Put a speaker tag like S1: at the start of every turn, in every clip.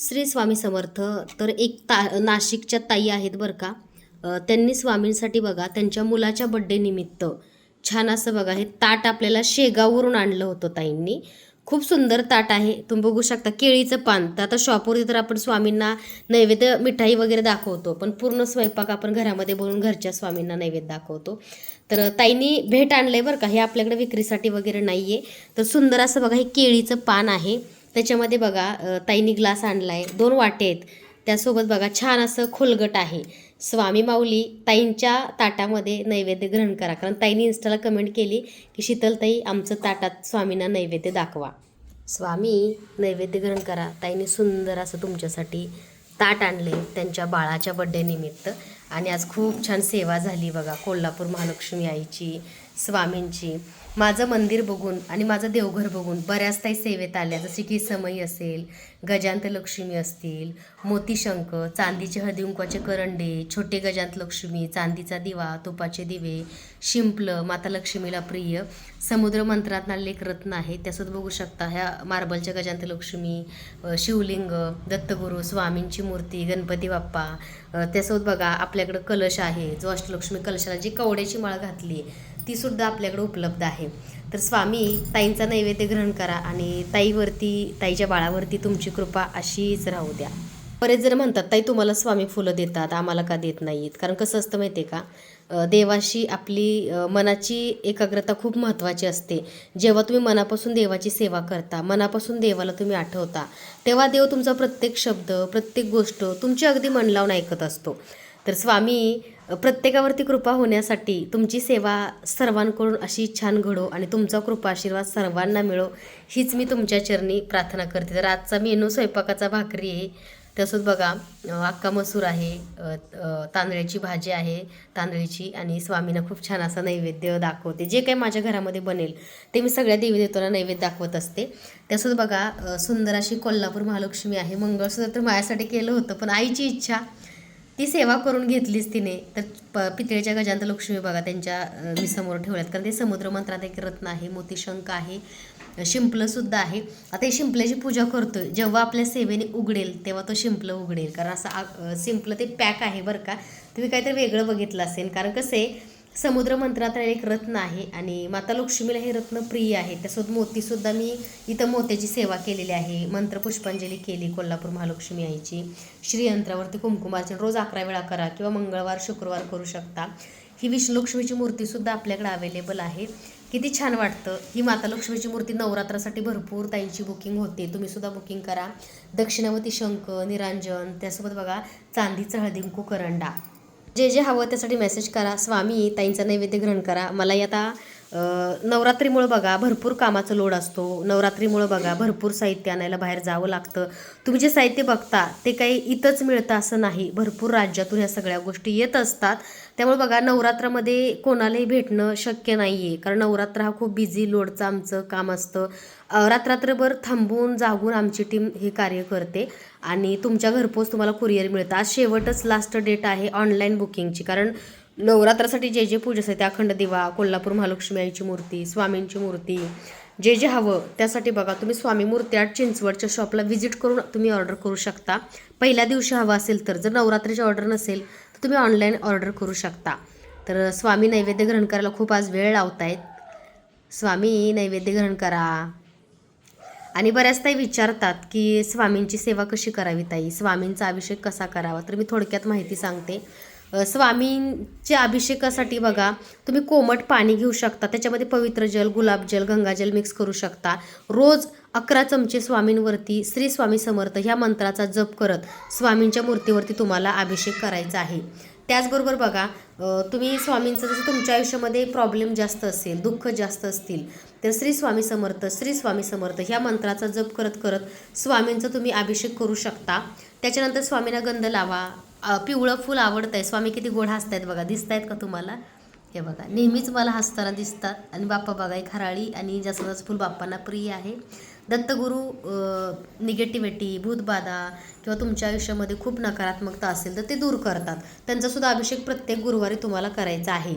S1: श्री स्वामी समर्थ तर एक ता नाशिकच्या ताई आहेत बरं का. त्यांनी स्वामींसाठी बघा त्यांच्या मुलाच्या बड्डे निमित्त छान असं बघा हे ताट आपल्याला शेगाववरून आणलं होतं ताईंनी. खूप सुंदर ताट आहे. तुम्ही बघू शकता केळीचं पान. तर आता शॉपवरती तर आपण स्वामींना नैवेद्य मिठाई वगैरे दाखवतो पण पूर्ण स्वयंपाक आपण घरामध्ये बनवून घरच्या स्वामींना नैवेद्य दाखवतो. तर ताईंनी भेट आणलं आहे बरं का हे आपल्याकडे विक्रीसाठी वगैरे नाही आहे तर सुंदर असं बघा हे केळीचं पान आहे. त्याच्यामध्ये बघा ताईनी ग्लास आणला आहे दोन वाटे आहेत. त्यासोबत बघा छान असं खोलगट आहे. स्वामी माऊली ताईंच्या ताटामध्ये नैवेद्य ग्रहण करा. कारण ताईंनी इन्स्टाला कमेंट केली की शीतलताई आमचं ताटात स्वामींना नैवेद्य दाखवा. स्वामी नैवेद्य ग्रहण करा. ताईंनी सुंदर असं तुमच्यासाठी ताट आणले त्यांच्या बाळाच्या बड्डेनिमित्त आणि आज खूप छान सेवा झाली बघा कोल्हापूर महालक्ष्मी आईची. स्वामींची. माझं मंदिर बघून आणि माझं देवघर बघून बऱ्याच ताई सेवेत आल्या. जसे की समई असेल गजांत लक्ष्मी असतील मोतीशंक चांदीचे हळदीकुंकवाचे करंडे छोटे गजांत लक्ष्मी चांदीचा दिवा तुपाचे दिवे शिंपलं माता लक्ष्मीला प्रिय समुद्र मंत्रात नाले एक रत्न आहे त्यासुद्धा बघू शकता. ह्या मार्बलच्या गजांत लक्ष्मी शिवलिंग दत्तगुरू स्वामींची मूर्ती गणपती बाप्पा त्यासोबत बघा आपल्याकडं कलश आहे. जो अष्टलक्ष्मी कलशाला जी कवड्याची माळ घातली आहे सुद्धा आपल्याकडे उपलब्ध आहे. तर स्वामी ताईंचा नैवेद्य ग्रहण करा आणि ताईवरती ताईच्या बाळावरती तुमची कृपा अशीच राहू द्या. बरेच जण म्हणतात ताई तुम्हाला स्वामी फुलं देतात आम्हाला का देत नाहीत? कारण कसं असतं माहिती आहे का देवाशी आपली मनाची एकाग्रता खूप महत्त्वाची असते. जेव्हा तुम्ही मनापासून देवाची सेवा करता मनापासून देवाला तुम्ही आठवता तेव्हा देव तुमचा प्रत्येक शब्द प्रत्येक गोष्ट तुमची अगदी मन लावून ऐकत असतो. तर स्वामी प्रत्येकावरती कृपा होण्यासाठी तुमची सेवा सर्वांकडून अशी छान घडो आणि तुमचा कृपा आशीर्वाद सर्वांना मिळो. हीच मी तुमच्या चरणी प्रार्थना करते. तर आजचा मेनू स्वयंपाकाचा भाकरी आहे. तसंच बघा अक्का मसूर आहे तांदळाची भाजी आहे तांदळीची आणि स्वामींना खूप छान असा नैवेद्य दाखवते. जे काही माझ्या घरामध्ये बनेल ते मी सगळ्या देवी देवतांना नैवेद्य दाखवत असते. त्यासोबत बघा सुंदर अशी कोल्हापूर महालक्ष्मी आहे. मंगळसूत्र तर माझ्यासाठी केलं होतं पण आईची इच्छा ती सेवा करून घेतलीच तिने. तर प पितळेच्या गजांत लक्ष्मी बघा त्यांच्या मी समोर ठेवल्यात. कारण ते समुद्र मंत्रात एक रत्न आहे मोतीशंक आहे शिंपलंसुद्धा आहे. आता हे शिंपल्याची पूजा करतोय. जेव्हा आपल्या सेवेने उघडेल तेव्हा तो शिंपलं उघडेल. कारण असं आ- शिंपलं ते पॅक आहे बरं का. तुम्ही काहीतरी वेगळं बघितलं असेल. कारण कसं आहे समुद्र मंत्रात एक रत्न आहे आणि माता लक्ष्मीला हे रत्न प्रिय आहे. त्यासोबत मोतीसुद्धा मी इथं मोत्याची सेवा केलेली आहे. मंत्र पुष्पांजली केली कोल्हापूर महालक्ष्मी आईची. श्रीयंत्रावरती कुमकुमार्चन रोज अकरा वेळा करा किंवा मंगळवार शुक्रवार करू शकता. ही विष्णुलक्ष्मीची मूर्तीसुद्धा आपल्याकडे अवेलेबल आहे. किती छान वाटतं. ही माता लक्ष्मीची मूर्ती नवरात्रासाठी भरपूर ताईंची बुकिंग होते. तुम्ही सुद्धा बुकिंग करा. दक्षिणावती शंख निरांजन त्यासोबत बघा चांदीचा हळदिंकू करंडा जे जे हवं त्यासाठी मेसेज करा. स्वामी ताईंचा नैवेद्य ग्रहण करा. मलाही आता नवरात्रीमुळं बघा भरपूर कामाचा लोड असतो. नवरात्रीमुळं बघा भरपूर साहित्य आणायला बाहेर जावं लागतं. तुम्ही जे साहित्य बघता ते काही इथंच मिळतं असं नाही. भरपूर राज्यातून ह्या सगळ्या गोष्टी येत असतात. त्यामुळे बघा नवरात्रामध्ये कोणालाही भेटणं शक्य नाही आहे कारण नवरात्र हा खूप बिझी लोडचं आमचं काम असतं. अ, रात्ररात्रभर थांबून जागून आमची टीम हे कार्य करते. आणि तुमच्या घरपोच तुम्हाला कुरिअर मिळतं. आज शेवटच लास्ट डेट आहे ऑनलाईन बुकिंगची कारण नवरात्रासाठी जे जे पूजेस आहे ते अखंड दिवा कोल्हापूर महालक्ष्मी आईची मूर्ती स्वामींची मूर्ती जे जे हवं त्यासाठी बघा तुम्ही स्वामी मूर्ती आठ चिंचवडच्या शॉपला व्हिजिट करून तुम्ही ऑर्डर करू शकता. पहिल्या दिवशी हवं असेल तर जर नवरात्रीची ऑर्डर नसेल तर तुम्ही ऑनलाईन ऑर्डर करू शकता. तर स्वामी नैवेद्य ग्रहण करायला खूप आज वेळ लावतायत. स्वामी नैवेद्य ग्रहण करा. आणि बऱ्याच ताई विचारतात की स्वामींची सेवा कशी करावी ताई? स्वामींचा अभिषेक कसा करावा? तर मी थोडक्यात माहिती सांगते. स्वामींच्या अभिषेकासाठी बघा तुम्ही कोमट पाणी घेऊ शकता त्याच्यामध्ये पवित्र जल गुलाबजल गंगाजल मिक्स करू शकता. रोज अकरा चमचे स्वामींवरती श्री स्वामी समर्थ ह्या मंत्राचा जप करत स्वामींच्या मूर्तीवरती तुम्हाला अभिषेक करायचा आहे. त्याचबरोबर बघा तुम्ही स्वामींचं जसं तुमच्या आयुष्यामध्ये प्रॉब्लेम जास्त असेल दुःख जास्त असतील तर श्री स्वामी समर्थ श्री स्वामी समर्थ ह्या मंत्राचा जप करत करत स्वामींचा तुम्ही अभिषेक करू शकता. त्याच्यानंतर स्वामींना गंध लावा पिवळं फूल आवडतं आहे स्वामी किती गोड हसतायत बघा. दिसत आहेत का तुम्हाला? हे बघा. नेहमीच मला हसताना दिसतात. आणि बाप्पा बघा एक हराळी आणि जास्वंदाचं फूल बाप्पांना प्रिय आहे. दत्तगुरू निगेटिव्हिटी भूतबाधा किंवा तुमच्या आयुष्यामध्ये खूप नकारात्मकता असेल तर ते दूर करतात. त्यांचासुद्धा अभिषेक प्रत्येक गुरुवारी तुम्हाला करायचा आहे.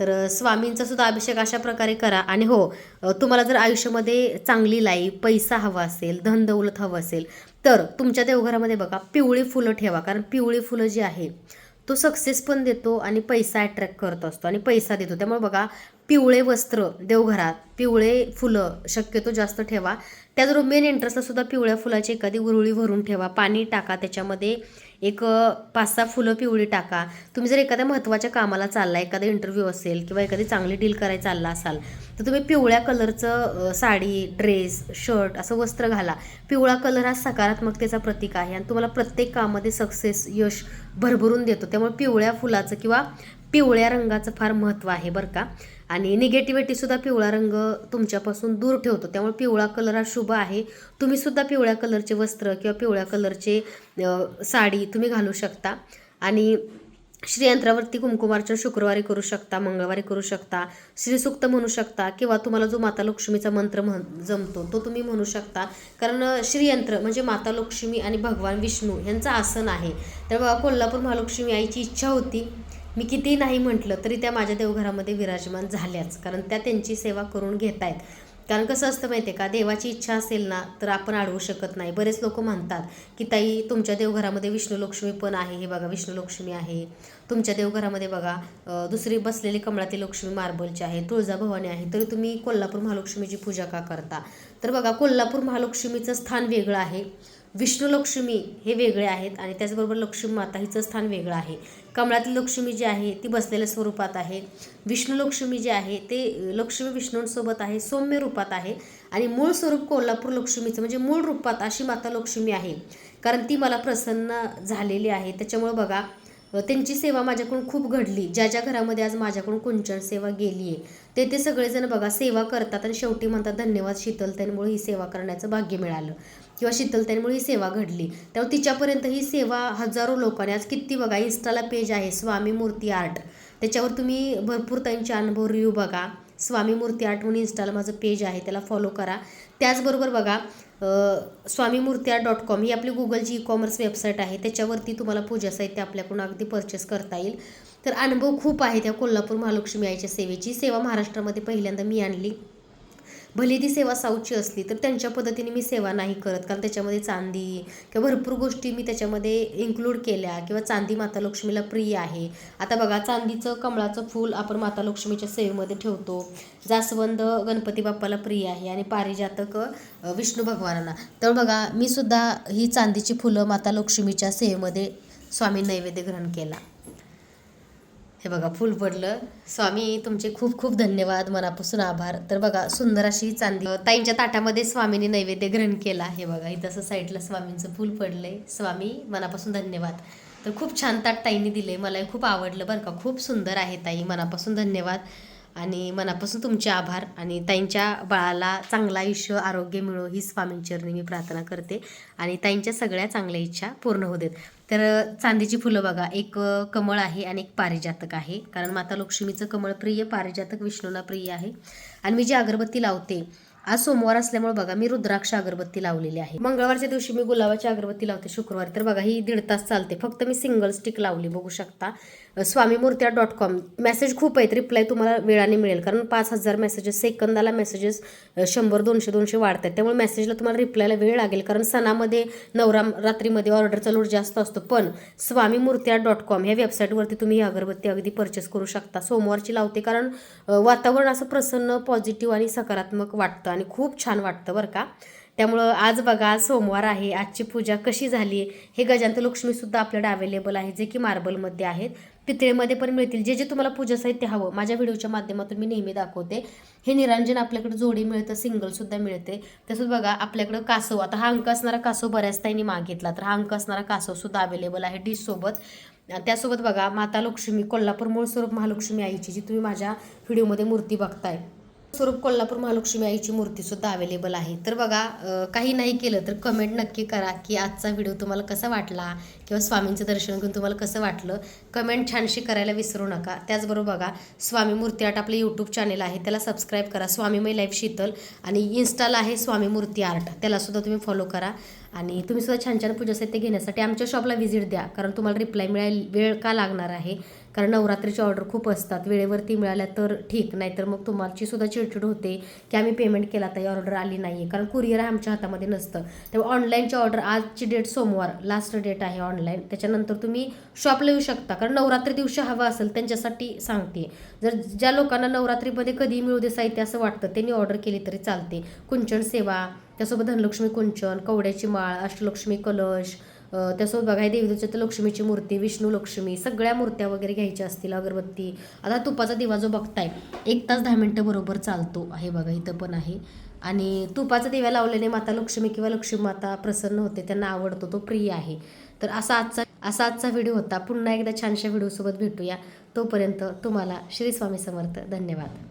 S1: तर स्वामींचा सुद्धा अभिषेक अशा प्रकारे करा. आणि हो तुम्हाला जर आयुष्यामध्ये चांगली लाईफ पैसा हवा असेल धन दौलत हवं असेल तर तुमच्या देवघरामध्ये बघा पिवळी फुलं ठेवा. कारण पिवळी फुलं जी आहे तो सक्सेस पण देतो आणि पैसा अट्रॅक्ट करत असतो आणि पैसा देतो. त्यामुळे बघा पिवळे वस्त्र देवघरात पिवळे फुलं शक्यतो जास्त ठेवा. त्याचबरोबर मेन इंटरेस्टला सुद्धा पिवळ्या फुलाची एखादी उरुळी भरून ठेवा. पाणी टाका त्याच्यामध्ये एक पाच सहा फुलं पिवळी टाका. तुम्ही जर एखाद्या महत्त्वाच्या कामाला चालला एखादा इंटरव्ह्यू असेल किंवा एखादी चांगली डील करायला चालला असाल तर तुम्ही पिवळ्या कलरचं साडी ड्रेस शर्ट असं वस्त्र घाला. पिवळा कलर हा सकारात्मकतेचा प्रतीक आहे आणि तुम्हाला प्रत्येक कामामध्ये सक्सेस यश भरभरून देतो. त्यामुळे पिवळ्या फुलाचं किंवा पिवळ्या रंगाचं फार महत्त्व आहे बरं का. आणि निगेटिव्हिटीसुद्धा पिवळा रंग तुमच्यापासून दूर ठेवतो. त्यामुळे पिवळा कलर हा शुभ आहे. तुम्हीसुद्धा पिवळ्या कलरचे वस्त्र किंवा पिवळ्या कलरचे साडी तुम्ही घालू शकता. आणि श्रीयंत्रावरती कुंकुमार्चन शुक्रवारी करू शकता मंगळवारी करू शकता श्रीसूक्त म्हणू शकता किंवा तुम्हाला जो माता लक्ष्मीचा मंत्र म्हण जमतो तो तुम्ही म्हणू शकता. कारण श्रीयंत्र म्हणजे माता लक्ष्मी आणि भगवान विष्णू यांचं आसन आहे. तर बाबा कोल्हापूर महालक्ष्मी आईची इच्छा होती. मी कितीही नाही म्हटलं तरी त्या माझ्या देवघरामध्ये विराजमान झाल्याच कारण त्या त्यांची सेवा करून घेत आहेत कारण कसं असतं माहिती आहे का? देवाची इच्छा असेल ना तर आपण अडवू शकत नाही. बरेच लोक म्हणतात की ताई तुमच्या देवघरामध्ये विष्णू लक्ष्मी पण आहे. हे बघा विष्णू लक्ष्मी आहे. तुमच्या देवघरामध्ये बघा दुसरी बसलेली कमळातील लक्ष्मी मार्बलची आहे तुळजाभवानी आहे. तरी तुम्ही कोल्हापूर महालक्ष्मीची पूजा का करता? तर बघा कोल्हापूर महालक्ष्मीचं स्थान वेगळं आहे. विष्णुलक्ष्मी हे वेगळे आहेत आणि त्याचबरोबर लक्ष्मी माता हिचं स्थान वेगळं आहे. कमळातील लक्ष्मी जी आहे ती बसलेल्या स्वरूपात आहे. विष्णुलक्ष्मी जी आहे ते लक्ष्मी विष्णूंसोबत आहे सौम्य रूपात आहे आणि मूळ स्वरूप कोल्हापूर लक्ष्मीचं म्हणजे मूळ रूपात अशी माता लक्ष्मी आहे. कारण ती मला प्रसन्न झालेली आहे. त्याच्यामुळं बघा त्यांची सेवा माझ्याकडून खूप घडली. ज्या ज्या घरामध्ये आज माझ्याकडून कुंचन सेवा गेली आहे ते ते सगळेजण बघा सेवा करतात आणि शेवटी म्हणतात धन्यवाद शीतलताईंमुळे ही सेवा करण्याचं भाग्य मिळालं. किंवा शीतलताईंमुळे ही सेवा घडली. त्यामुळे तिच्यापर्यंत ही सेवा हजारो लोकांनी आज किती बघा इन्स्टाला पेज आहे स्वामी मूर्ती आर्ट त्याच्यावर तुम्ही भरपूर त्यांचे अनुभव रिव्ह्यू बघा. स्वामी मूर्ती आठवण म्हणून माझं पेज आहे त्याला फॉलो करा. त्याचबरोबर बघा स्वामी मूर्ती आर्ट डॉट कॉम ही आपली गुगलची ई कॉमर्स वेबसाईट आहे. त्याच्यावरती तुम्हाला पूजा साहित्य आपल्याकडून अगदी परचेस करता येईल. तर अनुभव खूप आहे त्या कोल्हापूर महालक्ष्मी आईच्या सेवेची. सेवा महाराष्ट्रामध्ये पहिल्यांदा मी आणली. भले ती सेवा साऊथची असली तर त्यांच्या पद्धतीने मी सेवा नाही करत. कारण त्याच्यामध्ये चांदी किंवा भरपूर गोष्टी मी त्याच्यामध्ये इन्क्लूड केल्या किंवा चांदी माता लक्ष्मीला प्रिय आहे. आता बघा चांदीचं कमळाचं फूल आपण माता लक्ष्मीच्या सेवेमध्ये ठेवतो. जास्वंद गणपती बाप्पाला प्रिय आहे आणि पारिजातक विष्णू भगवानांना. तर बघा मी सुद्धा ही चांदीची फुलं माता लक्ष्मीच्या सेवेमध्ये स्वामी नैवेद्य ग्रहण केला. हे बघा फुल पडलं. स्वामी तुमचे खूप खूप धन्यवाद. मनापासून आभार. तर बघा सुंदर अशी चांदी ताईंच्या ताटामध्ये स्वामींनी नैवेद्य ग्रहण केला हे बघा. इथं असं साईडला स्वामींचं फुल पडलंय. स्वामी मनापासून धन्यवाद. तर खूप छान ताट ताईंनी दिले मला खूप आवडलं बरं का. खूप सुंदर आहे ताई. मनापासून धन्यवाद. आणि मनापासून तुमचे आभार. आणि ताईंच्या बाळाला चांगलं आयुष्य आरोग्य मिळो ही स्वामींचरणी मी प्रार्थना करते. आणि ताईंच्या सगळ्या चांगल्या इच्छा पूर्ण होऊ देत. तर चांदीची फुलं बघा. एक कमळ आहे आणि एक पारिजातक आहे. कारण माता लक्ष्मीचं कमळ प्रिय पारिजातक विष्णूला प्रिय आहे. आणि मी जी अगरबत्ती लावते आज सोमवार असल्यामुळे बघा मी रुद्राक्ष अगरबत्ती लावलेली आहे. मंगळवारच्या दिवशी मी गुलाबाची अगरबत्ती लावते शुक्रवारी. तर बघा ही दीड तास चालते. फक्त मी सिंगल स्टिक लावली बघू शकता. स्वामीमूर्त्या डॉट कॉम. मेसेज खूप आहेत. रिप्लाय तुम्हाला वेळाने मिळेल. कारण पाच हजार मेसेजेस सेकंदाला मेसेजेस शंभर दोनशे दोनशे वाढतात. त्यामुळे मेसेजला तुम्हाला रिप्लायला वेळ लागेल. कारण सणामध्ये नवराम रात्रीमध्ये ऑर्डरचा लोड जास्त असतो. पण स्वामीमूर्त्या डॉट कॉम ह्या वेबसाईटवरती तुम्ही ही अगरबत्ती अगदी परचेस करू शकता. सोमवारची लावते. कारण वातावरण असं प्रसन्न पॉझिटिव्ह आणि सकारात्मक वाटतं. आणि खूप छान वाटतं बरं का. त्यामुळं आज बघा आज सोमवार आहे. आजची पूजा कशी झाली? हे गजांत लक्ष्मीसुद्धा आपल्याकडे अवेलेबल आहे. जे की मार्बलमध्ये आहेत. पितळेमध्ये पण मिळतील. जे जे तुम्हाला पूजा साहित्य हवं माझ्या व्हिडिओच्या माध्यमातून मी नेहमी दाखवते. हे निरांजन आपल्याकडे जोडी मिळतं सिंगलसुद्धा मिळते. तसंच बघा आपल्याकडं कासव आता हा अंक असणारा कासव बऱ्याच ताईंनी मागितला. तर हा अंक असणारा कासवसुद्धा अवेलेबल आहे डिशसोबत त्यासोबत बघा माता लक्ष्मी कोल्हापूर मूळ स्वरूप महालक्ष्मी आईची जी तुम्ही माझ्या व्हिडिओमध्ये मूर्ती बघताय. स्वरूप कोल्हापूर महालक्ष्मी आईची मूर्ती सुद्धा अवेलेबल आहे. तर बघा काही नाही केलं तर कमेंट नक्की करा की आजचा व्हिडिओ तुम्हाला कसा वाटला किंवा स्वामींचं दर्शन घेऊन तुम्हाला कसं वाटलं? कमेंट छानशी करायला विसरू नका. त्याचबरोबर बघा स्वामी मूर्ती आर्ट आपलं यूट्यूब चॅनल आहे त्याला सबस्क्राईब करा. स्वामीमय लाईफ शीतल आणि इन्स्टाला आहे स्वामी मूर्ती आर्ट. त्यालासुद्धा तुम्ही फॉलो करा. आणि तुम्ही सुद्धा छान छान पूजा साहित्य घेण्यासाठी आमच्या शॉपला व्हिजिट द्या कारण तुम्हाला रिप्लाय मिळायला वेळ का लागणार आहे? कारण नवरात्रीची ऑर्डर खूप असतात. वेळेवरती मिळाल्या तर ठीक नाहीतर मग तुम्हाची सुद्धा चिडचिड होते की आम्ही पेमेंट केला तर ऑर्डर आली नाही आहे कारण कुरिअर आमच्या हातामध्ये नसतं. तेव्हा ऑनलाईनची ऑर्डर आजची डेट सोमवार लास्ट डेट आहे ऑनलाईन त्याच्यानंतर तुम्ही शॉपला येऊ शकता. कारण नवरात्री दिवशी हवं असेल त्यांच्यासाठी सांगते. जर ज्या लोकांना नवरात्रीमध्ये कधी मिळू दे साहित्य असं वाटतं त्यांनी ऑर्डर केली तरी चालते. कुंचन सेवा त्यासोबत धनलक्ष्मी कुंचन कवड्याची माळ अष्टलक्ष्मी कलश त्यासोबत बघाय देवीच्या तर लक्ष्मीची मूर्ती विष्णू लक्ष्मी सगळ्या मूर्त्या वगैरे घ्यायच्या असतील अगरबत्ती. आता तुपाचा दिवा जो बघताय एक तास दहा मिनटं बरोबर चालतो आहे बघा इथं पण आहे. आणि तुपाचा दिवा लावल्याने माता लक्ष्मी किंवा लक्ष्मी माता प्रसन्न होते त्यांना आवडतो तो प्रिय आहे. तर असा आजचा असा आजचा व्हिडिओ होता. पुन्हा एकदा छानशा व्हिडिओसोबत भेटूया. तोपर्यंत तुम्हाला श्री स्वामी समर्थ. धन्यवाद.